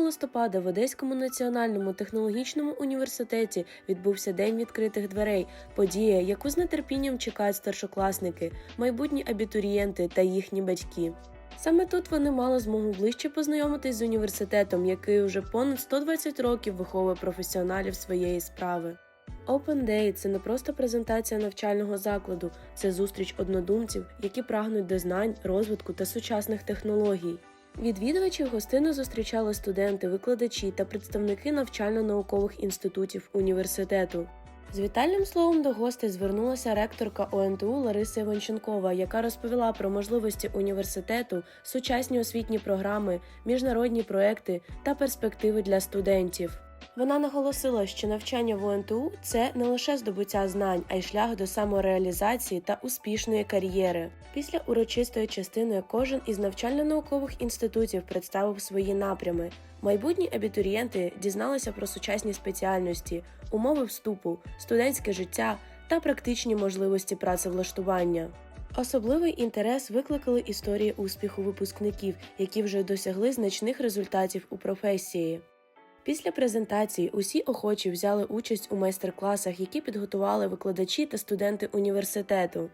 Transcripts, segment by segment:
листопада в Одеському національному технологічному університеті відбувся День відкритих дверей, подія, яку з нетерпінням чекають старшокласники, майбутні абітурієнти та їхні батьки. Саме тут вони мали змогу ближче познайомитись з університетом, який уже понад 120 років виховує професіоналів своєї справи. Open Day – це не просто презентація навчального закладу, це зустріч однодумців, які прагнуть до знань, розвитку та сучасних технологій. Відвідувачів гостину зустрічали студенти, викладачі та представники навчально-наукових інститутів університету. З вітальним словом до гостей звернулася ректорка ОНТУ Лариса Іванченкова, яка розповіла про можливості університету, сучасні освітні програми, міжнародні проекти та перспективи для студентів. Вона наголосила, що навчання в ОНТУ це не лише здобуття знань, а й шлях до самореалізації та успішної кар'єри. Після урочистої частини кожен із навчально-наукових інститутів представив свої напрями. Майбутні абітурієнти дізналися про сучасні спеціальності, умови вступу, студентське життя та практичні можливості працевлаштування. Особливий інтерес викликали історії успіху випускників, які вже досягли значних результатів у професії. Після презентації усі охочі взяли участь у майстер-класах, які підготували викладачі та студенти університету.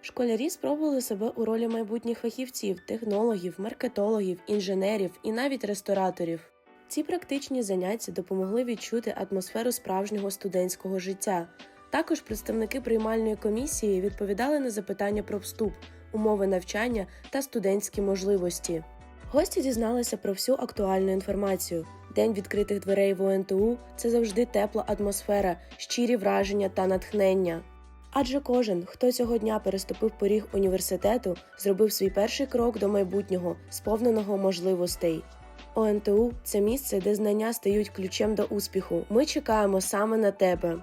Школярі спробували себе у ролі майбутніх фахівців, технологів, маркетологів, інженерів і навіть рестораторів. Ці практичні заняття допомогли відчути атмосферу справжнього студентського життя. Також представники приймальної комісії відповідали на запитання про вступ, умови навчання та студентські можливості. Гості дізналися про всю актуальну інформацію. День відкритих дверей в ОНТУ це завжди тепла атмосфера, щирі враження та натхнення. Адже кожен, хто цього дня переступив поріг університету, зробив свій перший крок до майбутнього, сповненого можливостей. ОНТУ це місце, де знання стають ключем до успіху. Ми чекаємо саме на тебе.